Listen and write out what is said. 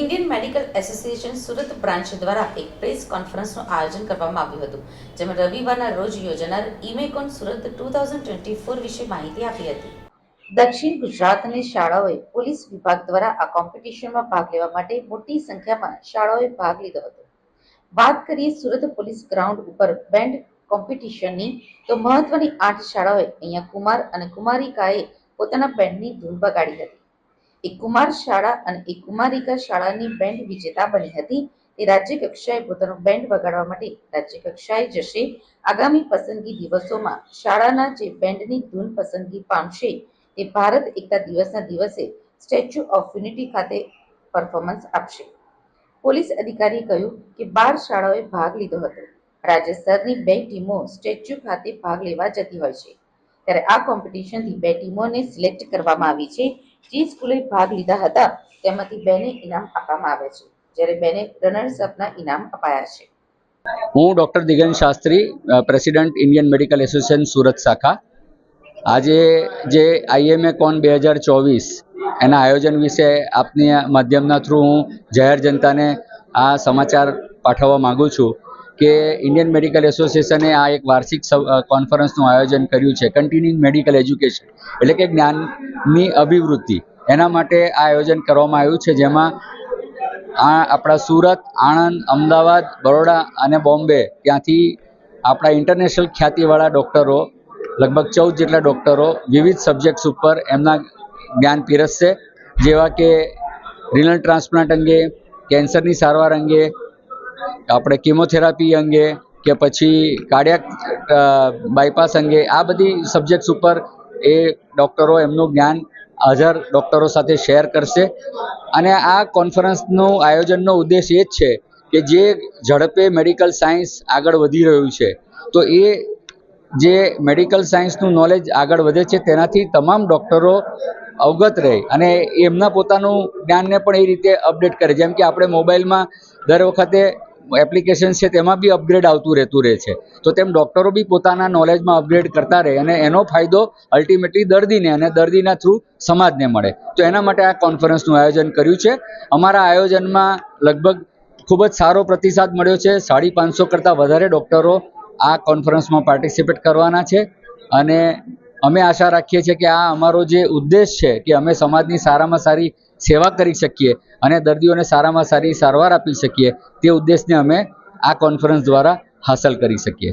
Indian medical association Surat branch દ્વારા એક press કોન્ફરન્સનું આયોજન કરવામાં આવ્યું હતું, જેમાં રવિવારના રોજ યોજાનાર ઇમેકોન Surat two thousand twenty four વિશે માહિતી આપી હતી. દક્ષિણ ગુજરાતની શાળાઓએ પોલીસ વિભાગ દ્વારા આ કોમ્પિટિશનમાં ભાગ લેવા માટે મોટી સંખ્યામાં શાળાઓએ ભાગ લીધો હતો. વાત કરીએ સુરત પોલીસ ગ્રાઉન્ડ ઉપર બેન્ડ કોમ્પિટિશનની, તો મહત્વની આઠ શાળાઓએ અહીંયા કુમાર અને કુમારિકાએ પોતાના બેન્ડની ધૂન બગાડી હતી. એક કુમાર શાળા અને એક કુમારિકા શાળાની બેન્ડ વિજેતા બની હતી. તે રાજ્ય કક્ષાએ પોતાનું બેન્ડ વગાડવા માટે રાજ્ય કક્ષાએ જશે. આગામી પસંદગી દિવસોમાં શાળાના જે બેન્ડની ધૂન પસંદગી પામશે તે ભારત એકતા દિવસના દિવસે સ્ટેચ્યુ ઓફ યુનિટી ખાતે પરફોર્મન્સ આપશે. પોલીસ અધિકારીએ કહ્યું કે બાર શાળાઓએ ભાગ લીધો હતો. રાજ્ય સ્તરની બે ટીમો સ્ટેચ્યુ ખાતે ભાગ લેવા જતી હોય છે. ત્યારે આ કોમ્પિટિશનથી બે ટીમોને સિલેક્ટ કરવામાં આવી છે. જે સ્કૂલે ભાગ લીધા હતા, તેમાંથી બેને ઇનામ આપવામાં આવે છે, જ્યારે બેને રનર્સ અપના ઇનામ અપાયા છે. હું doctor Digant Shastri president Indian medical association Surat શાખા. આજે જે આઈએમએ કોન બે હજાર ચોવીસ, એના આયોજન વિશે આપની માધ્યમના થ્રુ હું જાહેર જનતાને આ સમાચાર પાઠવવા માગું છું. કે ઇન્ડિયન મેડિકલ એસોસિએશને આ એક વાર્ષિક કોન્ફરન્સનું આયોજન કર્યું છે કન્ટિન્યુઇંગ મેડિકલ એજ્યુકેશન એટલે કે જ્ઞાનની અભિવૃદ્ધિ. એના માટે આ આયોજન કરવામાં આવ્યું છે, જેમાં આ આપણા સુરત, આણંદ, અમદાવાદ, બરોડા અને બોમ્બે ત્યાંથી આપણા ઇન્ટરનેશનલ ખ્યાતિવાળા ડૉક્ટરો, લગભગ ચૌદ જેટલા ડૉક્ટરો વિવિધ સબ્જેક્ટ્સ ઉપર એમના જ્ઞાન પીરસશે, જેવા કે રિનલ ટ્રાન્સપ્લાન્ટ અંગે કેન્સરની સારવાર અંગે આપણે કિમોથેરાપી અંગે કે પછી કાર્ડિયાક બાયપાસ અંગે આ બધી સબ્જેક્ટ્સ ઉપર એ ડૉક્ટરો એમનું જ્ઞાન હાજર ડૉક્ટરો સાથે શેર કરશે. અને આ કોન્ફરન્સનું આયોજનનો ઉદ્દેશ એ જ છે કે જે ઝડપે મેડિકલ સાયન્સ આગળ વધી રહ્યું છે. તો એ જે મેડિકલ સાયન્સનું નોલેજ આગળ વધે છે તેનાથી તમામ ડૉક્ટરો અવગત રહે અને એમના પોતાનું જ્ઞાનને પણ એ રીતે અપડેટ કરે. જેમ કે આપણે મોબાઈલમાં દર વખતે એપ્લિકેશન છે તેમાં બી અપગ્રેડ આવતું રહેતું રહે છે. તો તેમ ડૉક્ટરો બી પોતાના નોલેજમાં અપગ્રેડ કરતા રહે અને એનો ફાયદો અલ્ટિમેટલી દર્દીને અને દર્દીના થ્રુ સમાજને મળે. તો એના માટે આ કોન્ફરન્સનું આયોજન કર્યું છે. અમારા આયોજનમાં લગભગ ખૂબ જ સારો પ્રતિસાદ મળ્યો છે. સાડી પાંચસો કરતાં વધારે ડૉક્ટરો આ કોન્ફરન્સમાં પાર્ટિસિપેટ કરવાના છે. અને અમે આશા રાખીએ છીએ કે આ અમારો જે ઉદ્દેશ છે કે અમે સમાજની સારામાં સારી સેવા કરી શકીએ અને દર્દીઓને સારામાં સારી સારવાર આપી શકીએ, તે ઉદ્દેશને અમે આ કોન્ફરન્સ દ્વારા હાંસલ કરી શકીએ.